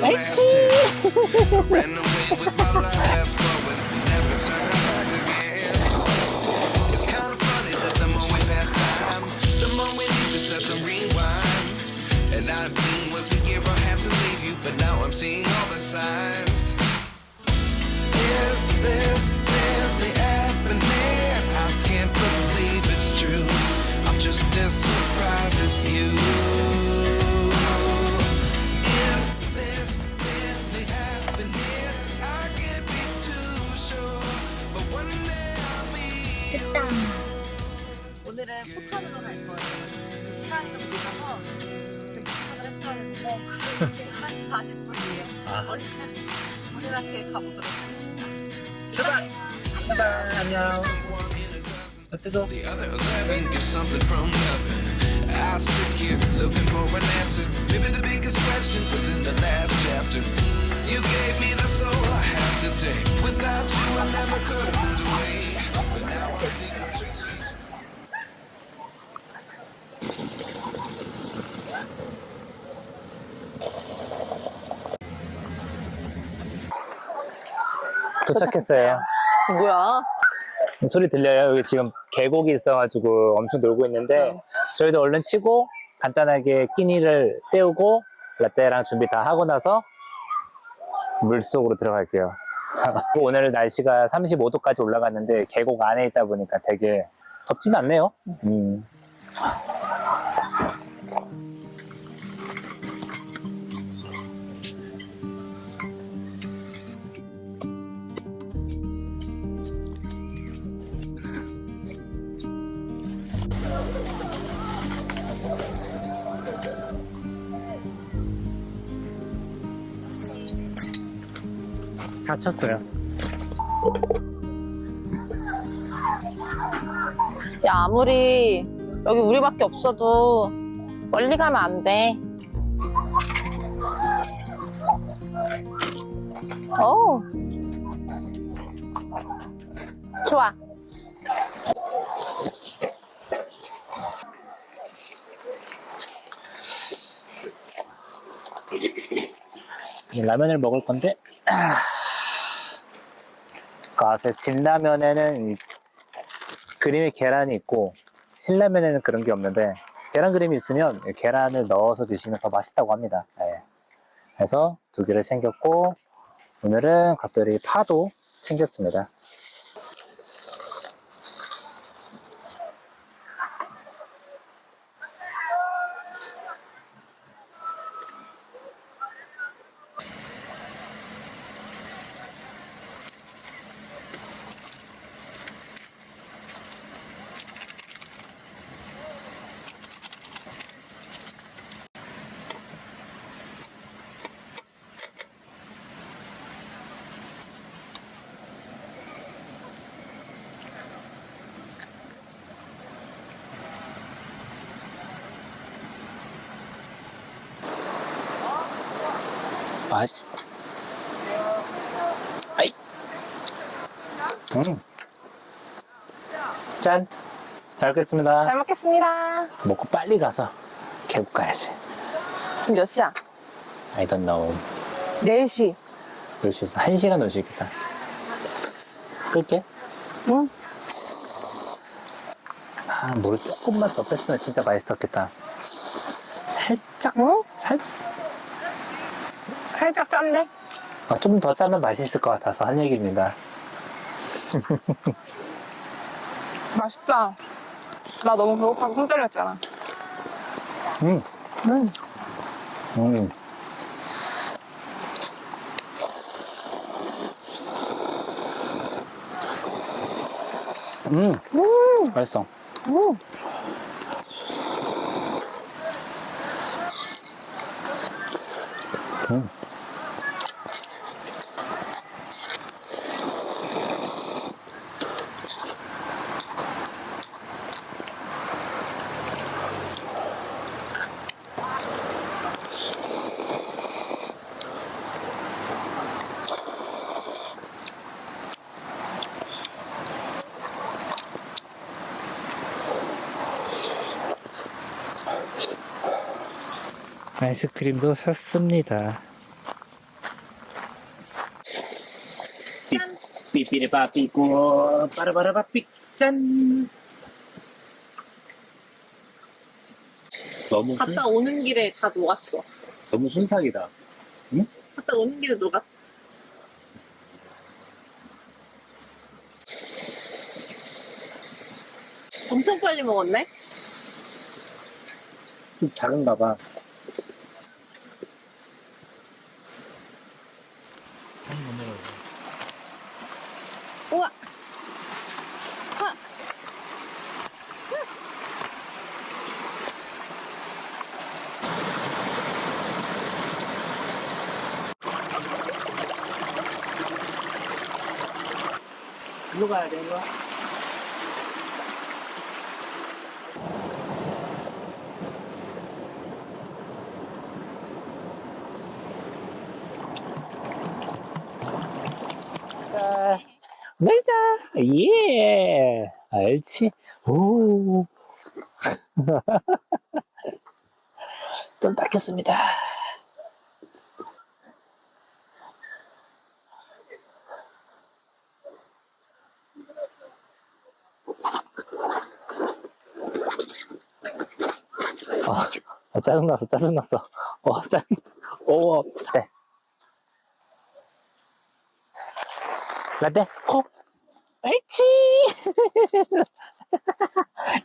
Thank you. 오늘은 포천으로 갈 거예요. 시간이 좀 늦어서 지금 도착을 했어야 했는데 지금 1시 40분이에요. 아. 얼른 무리하게 가보도록 하겠습니다. 출발! 출발! 안녕. 어때도? The other 11 get something from nothing. I sit here looking for an answer. Maybe the biggest question was in the last chapter. You gave me the soul I have today. Without you, I never could have moved away. But now I see what you 도착했어요. 뭐야? 소리 들려요? 여기 지금 계곡이 있어가지고 엄청 놀고 있는데 어. 저희도 얼른 치고 간단하게 끼니를 때우고 라떼랑 준비 다 하고 나서 물속으로 들어갈게요. 오늘 날씨가 35도까지 올라갔는데 계곡 안에 있다 보니까 되게 덥진 않네요. 음. 다쳤어요. 야 아무리 여기 우리밖에 없어도 멀리 가면 안 돼. 오. 좋아. 이제 라면을 먹을 건데 아. 그 앞에 진라면에는 이 그림에 계란이 있고 신라면에는 그런 게 없는데 계란 그림이 있으면 이 계란을 넣어서 드시면 더 맛있다고 합니다. 예. 그래서 두 개를 챙겼고 오늘은 각별히 파도 챙겼습니다. 짠. 잘 먹겠습니다. 잘 먹겠습니다. 먹고 빨리 가서 계곡 가야지. 지금 몇 시야? I don't know. 4시. 놀수 있어. 한 시간 놀 수 있겠다. 끌게. 응. 아, 물을 조금만 더 뺐으면 진짜 맛있었겠다. 살짝, 응? 살, 살짝 짠데? 아, 좀 더 짜면 맛있을 것 같아서 한 얘기입니다. 맛있다. 나 너무 배고파서 손 떨렸잖아. 음, 음. 음. 음, 맛있어. 음. 음. 아이스크림도 샀습니다. 삐삐리바삐고 빠라바라바삐 짠 너무 손, 갔다 오는 길에 다 녹았어. 너무 순삭이다 응? 갔다 오는 길에 녹았. 엄청 빨리 먹었네. 좀 작은가 봐 알지? 오. 좀 닦였습니다. 아, 아, 짜증났어, 짜증났어. 어, 짜증, 오, 네. 라떼, 코. 옳지.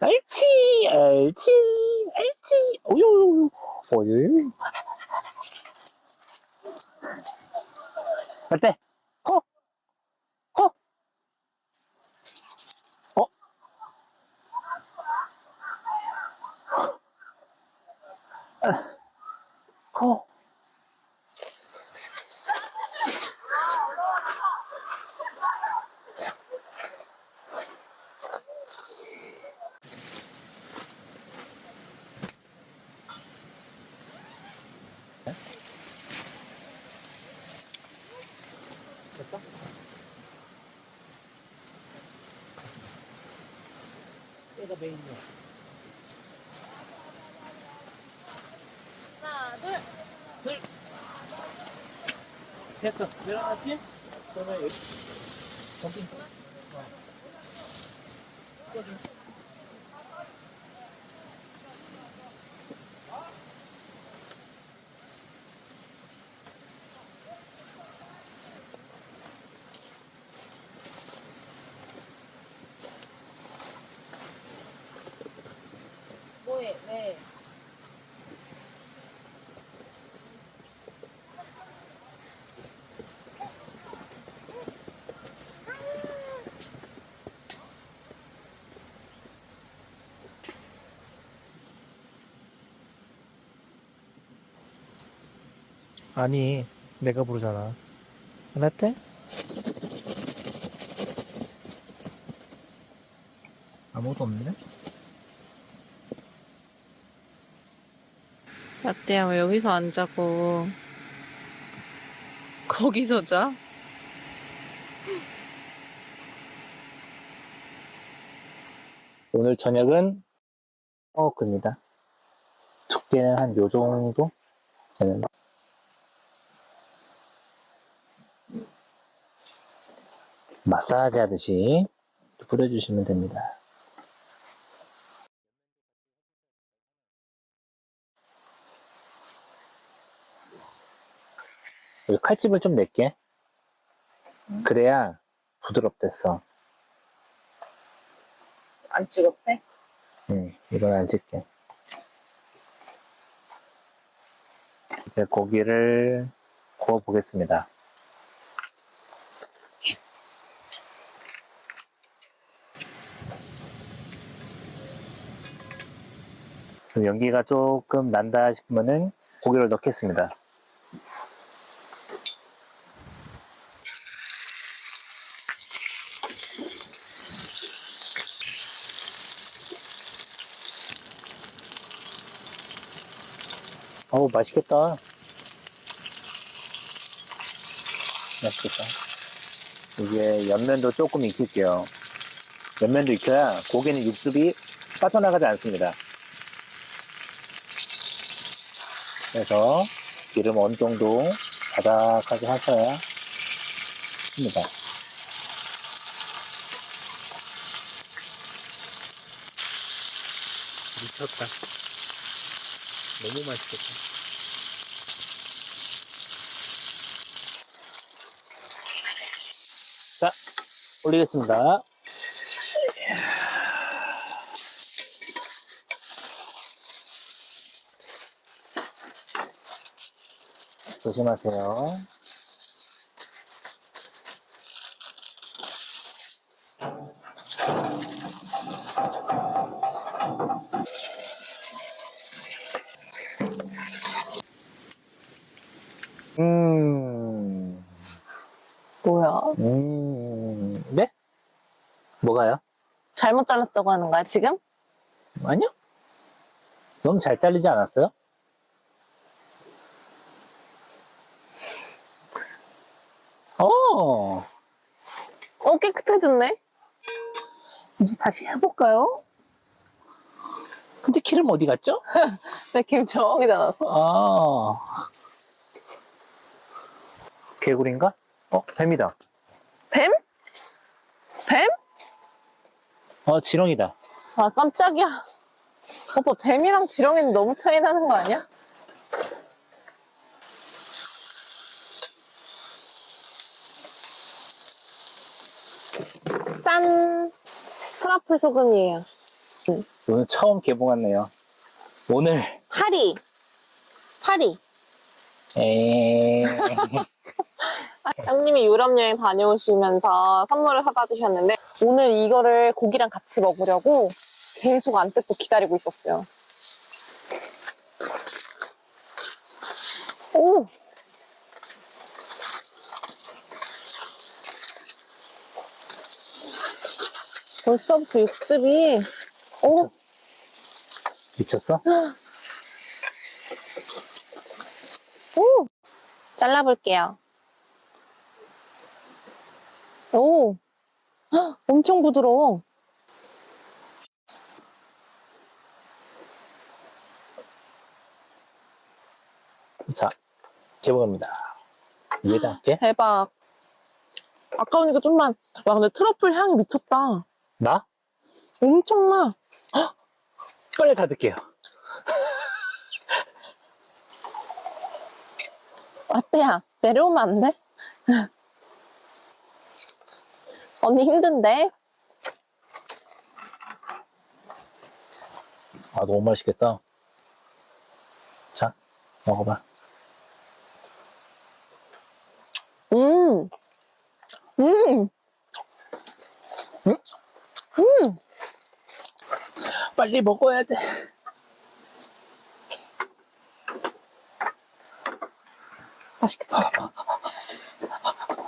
옳지, 옳지, 옳지. 오유, 오유. 라떼, 코. 코. 어? 코. 얘가 메인이야. 하나, 둘. 됐어. 내려 아니, 내가 부르잖아. 라떼? 아무것도 없네? 라떼야, 왜 여기서 안 자고. 거기서 자? 오늘 저녁은 어그입니다. 두께는 한 요 정도 되는 마사지 하듯이 뿌려주시면 됩니다. 칼집을 좀 낼게. 그래야 부드럽댔어. 안 찍었대? 응, 이건 안 찍게. 이제 고기를 구워 보겠습니다. 연기가 조금 난다 싶으면은 고기를 넣겠습니다. 어우, 맛있겠다. 맛있겠다. 이게 옆면도 조금 익힐게요. 옆면도 익혀야 고기는 육즙이 빠져나가지 않습니다. 그래서 기름 어느 정도 바닥하게 하셔야 합니다. 미쳤다. 너무 맛있겠다. 자, 올리겠습니다. 조심하세요. 음, 뭐야? 음, 네? 뭐가요? 잘못 잘랐다고 하는 거야, 지금? 아니요. 너무 잘 잘리지 않았어요? 어, 어, 깨끗해졌네? 이제 다시 해볼까요? 근데 기름 어디 갔죠? 내김 정이 나왔어. 아, 개구리인가? 어, 뱀이다. 뱀? 뱀? 어, 지렁이다. 아, 깜짝이야. 오빠, 뱀이랑 지렁이는 너무 차이 나는 거 아니야? 짠! 트러플 소금이에요. 오늘 처음 개봉했네요. 오늘, 파리! 파리! 에 형님이 유럽 여행 다녀오시면서 선물을 사다 주셨는데 오늘 이거를 고기랑 같이 먹으려고 계속 안 뜯고 기다리고 있었어요. 오! 벌써부터 육즙이 오! 미쳤어? 오! 잘라볼게요. 오! 헉, 엄청 부드러워. 자, 개봉합니다. 위에다 할게. 대박. 아까우니까 좀만. 와, 근데 트러플 향이 미쳤다. 나? 엄청 나. 빨리 닫을게요. 아떼야, 내려오면 안 돼? 언니 힘든데? 아, 너무 맛있겠다. 자, 먹어봐. 음. 음. 응? 음. 빨리 먹어야 돼. 맛있겠다.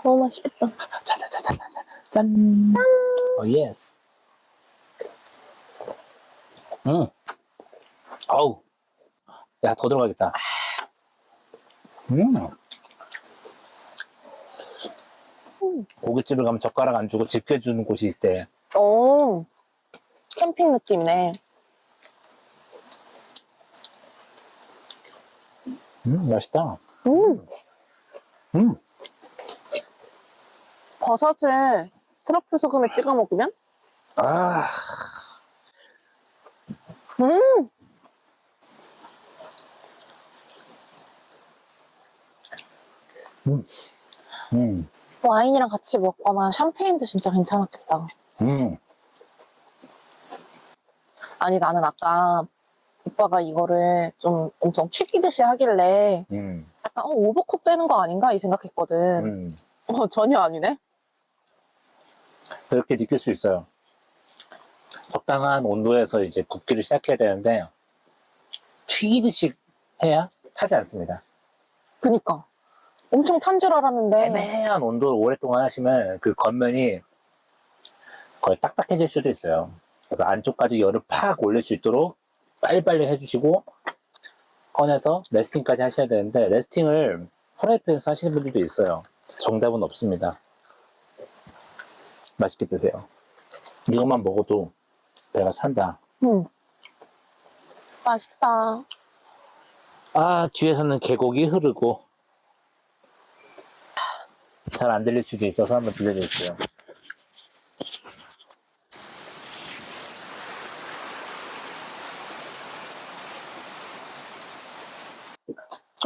너무 맛있겠다. 짠, 짠, 짠, 짠, 짠. 짠. 어, 예스. 음. 아우. 야, 더 들어가겠다. 음. 고깃집을 가면 젓가락 안 주고 집게 주는 곳이 있대. 오. 캠핑 느낌이네. 음, 맛있다. 음. 음. 버섯을 트러플 소금에 찍어 먹으면? 아, 음. 음, 와인이랑 같이 먹거나 샴페인도 진짜 괜찮았겠다. 음. 아니, 나는 아까 오빠가 이거를 좀 엄청 튀기듯이 하길래 음, 약간 어, 오버쿡 되는 거 아닌가 이 생각했거든. 음. 어, 전혀 아니네. 그렇게 느낄 수 있어요. 적당한 온도에서 이제 굽기를 시작해야 되는데, 튀기듯이 해야 타지 않습니다. 그니까. 엄청 탄 줄 알았는데. 애매한 온도를 오랫동안 하시면 그 겉면이 거의 딱딱해질 수도 있어요. 그래서 안쪽까지 열을 팍 올릴 수 있도록 빨리빨리 해주시고, 꺼내서 레스팅까지 하셔야 되는데, 레스팅을 프라이팬에서 하시는 분들도 있어요. 정답은 없습니다. 맛있게 드세요. 이것만 먹어도 배가 찬다. 음. 맛있다. 아, 뒤에서는 계곡이 흐르고, 잘 안 들릴 수도 있어서 한번 들려드릴게요.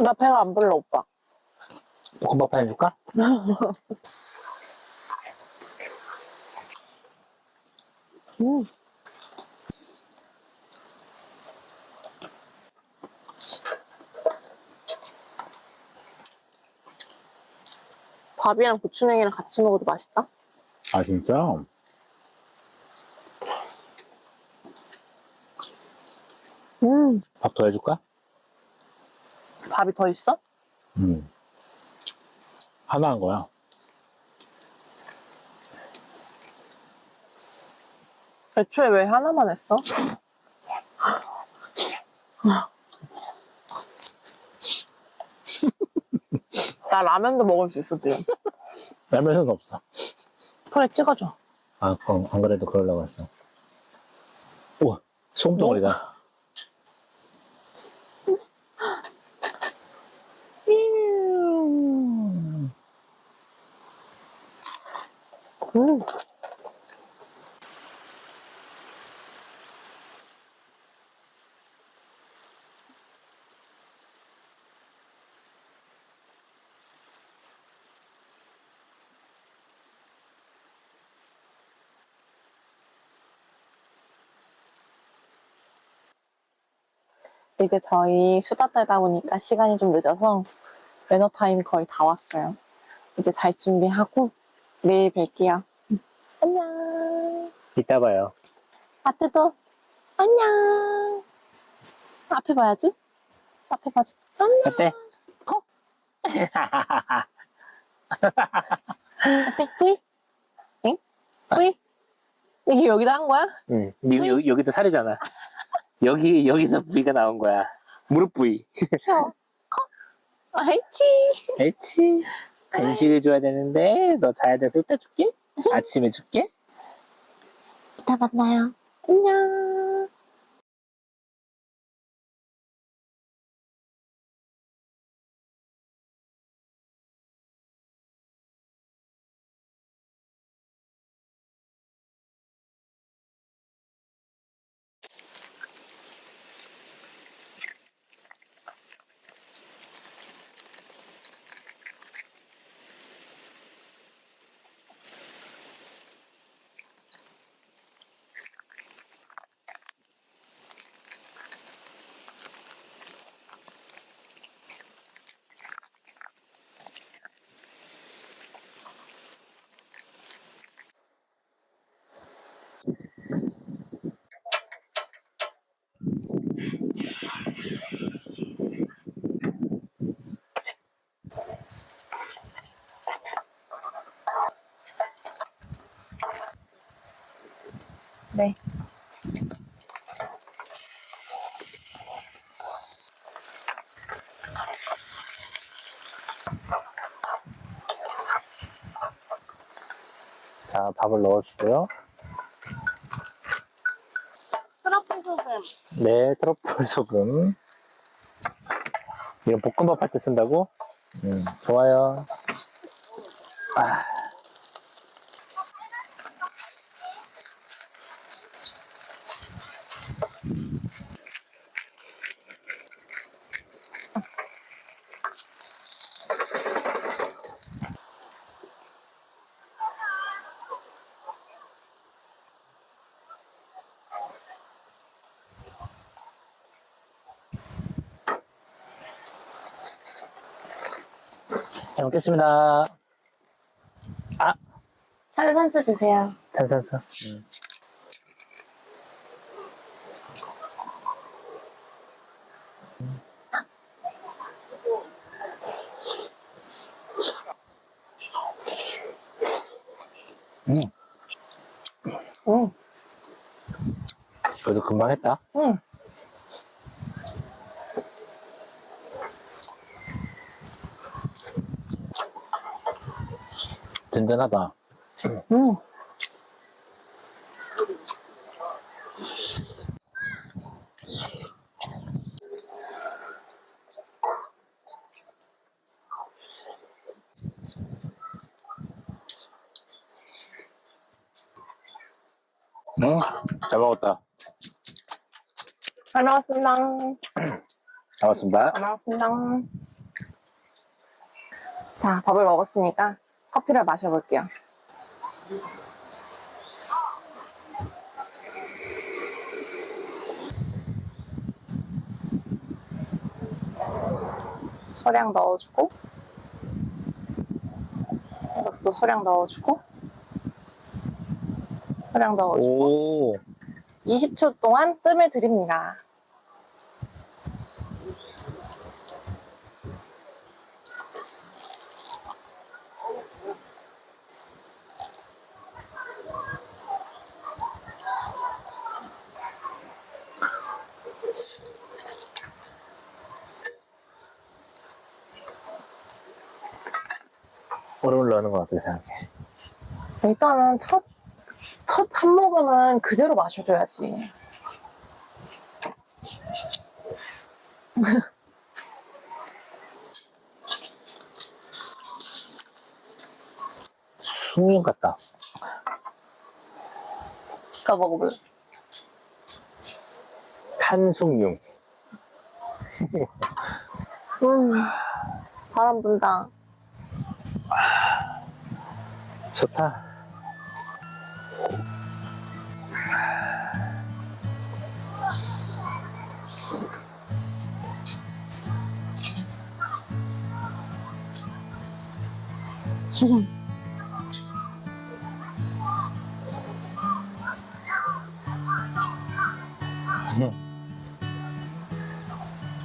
나 배가 안 불러, 오빠. 볶음밥 해줄까? 음. 밥이랑 고추냉이랑 같이 먹어도 맛있다. 아, 진짜? 음. 밥 더 해줄까? 밥이 더 있어? 음. 하나 한 거야. 애초에 왜 하나만 했어? 나 라면도 먹을 수 있어, 지금. 라면은 없어. 그래, 찍어줘. 아, 그럼 안 그래도 그러려고 했어. 우와, 소금덩어리다. 이제 저희 수다 떨다 보니까 시간이 좀 늦어서 매너 타임 거의 다 왔어요. 이제 잘 준비하고 내일 뵐게요. 안녕. 이따 봐요. 아트도 안녕. 앞에 봐야지. 앞에 봐줘. 안녕. 어때? 어때? V? 응? V? 이게 여기다 한 거야? 응. 여, 여, 여기도 살이잖아. 여기, 여기서 부위가 나온 거야. 무릎 부위. 커. 아이치. 그렇지. 간식을 줘야 되는데, 너 자야 돼서 이따 줄게. 아침에 줄게. 이따 만나요. 안녕. 네. 자, 밥을 넣어주고요. 트러플 소금. 네, 트러플 소금. 이건 볶음밥 할 때 쓴다고? 음, 좋아요. 아. 잘 먹겠습니다. 탄산수 주세요. 탄산수. 음. 음, 응. 그래도 금방 했다. 든든하다. 응. 응, 잘 먹었다. 잘 먹었습니다. 잘 먹었습니다. 잘 먹었습니다. 자, 밥을 먹었으니까 커피를 마셔볼게요. 소량 넣어주고, 이것도 소량 넣어주고, 소량 넣어주고, 오, 20초 동안 뜸을 들입니다. 어떻게 생각해? 일단은 첫, 첫 한 모금은 그대로 마셔줘야지. 숭늉 같다. 아까 먹어볼래? 탄숭늉. 음, 바람 분다. 좋다.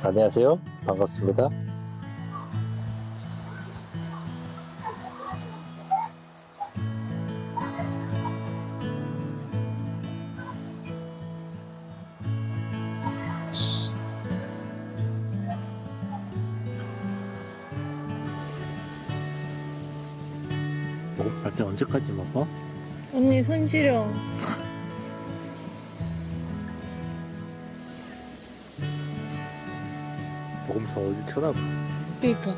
안녕하세요. 반갑습니다. 먹을 때 언제까지 먹어? 언니 손 시려. 먹으면서 어디 쳐다봐. 그니까.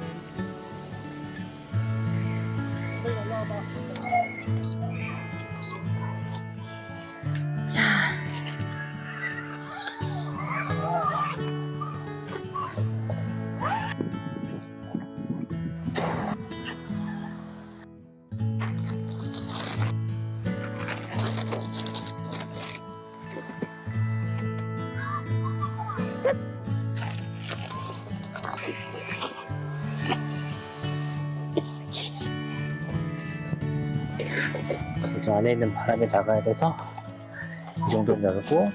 안에 있는 바람이 나가야 돼서 이 정도 열고.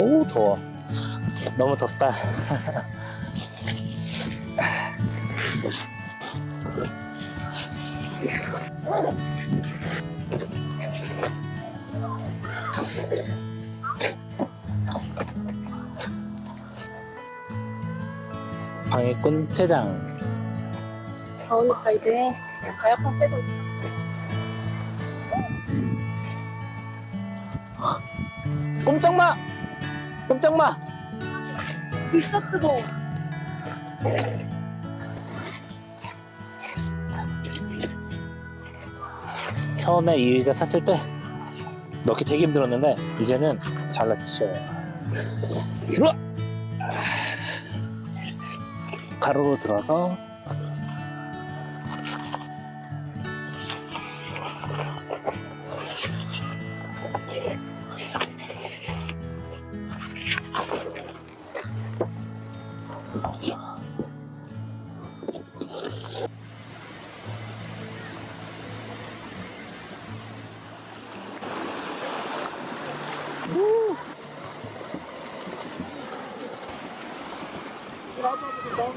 오 더워. 너무 덥다 방해꾼 퇴장. 더우니까 이제 에어컨 쐬고. 있다. 꼼짝 마! 꼼짝 마! 진짜 뜨거워. 처음에 이 의자 샀을 때 넣기 되게 힘들었는데 이제는 잘라치셔요. 들어와 가로로 들어서 아,